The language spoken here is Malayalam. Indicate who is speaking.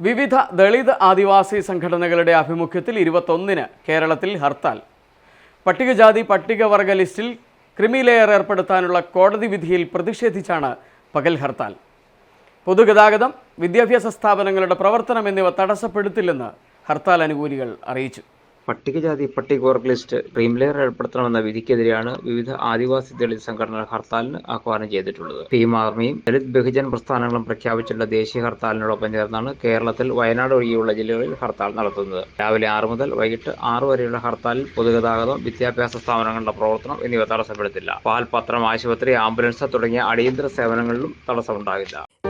Speaker 1: വിവിധ ദളിത് ആദിവാസി സംഘടനകളുടെ ആഭിമുഖ്യത്തിൽ ഇരുപത്തൊന്നിന് കേരളത്തിൽ ഹർത്താൽ. പട്ടികജാതി പട്ടികവർഗ ലിസ്റ്റിൽ ക്രിമിലെയർ ഏർപ്പെടുത്താനുള്ള കോടതി വിധിയിൽ പ്രതിഷേധിച്ചാണ് പകൽ ഹർത്താൽ. പൊതുഗതാഗതം വിദ്യാഭ്യാസ സ്ഥാപനങ്ങളുടെ പ്രവർത്തനം എന്നിവ തടസ്സപ്പെടുത്തില്ലെന്ന് ഹർത്താൽ അനുകൂലികൾ അറിയിച്ചു.
Speaker 2: പട്ടികജാതി പട്ടികവർഗ ലിസ്റ്റ് ക്രീം ലെയർ ഏർപ്പെടുത്തണമെന്ന വിധിക്കെതിരെയാണ് വിവിധ ആദിവാസി ദളിത് സംഘടനകൾ ഹർത്താലിന് ആഹ്വാനം ചെയ്തിട്ടുള്ളത്. ഭീം ആർമിയും ദളിത് ബഹുജൻ പ്രസ്ഥാനങ്ങളും പ്രഖ്യാപിച്ചിട്ടുള്ള ദേശീയ ഹർത്താലിനോടൊപ്പം ചേർന്നാണ് കേരളത്തിൽ വയനാട് ഒഴികെയുള്ള ജില്ലകളിൽ ഹർത്താൽ നടത്തുന്നത്. രാവിലെ ആറ് മുതൽ വൈകിട്ട് ആറ് വരെയുള്ള ഹർത്താലിൽ പൊതുഗതാഗതം വിദ്യാഭ്യാസ സ്ഥാപനങ്ങളുടെ പ്രവർത്തനം എന്നിവ തടസ്സപ്പെടുത്തില്ല. പാൽ പത്രം ആശുപത്രി ആംബുലൻസ് തുടങ്ങിയ അടിയന്തര സേവനങ്ങളിലും തടസ്സമുണ്ടാകില്ല.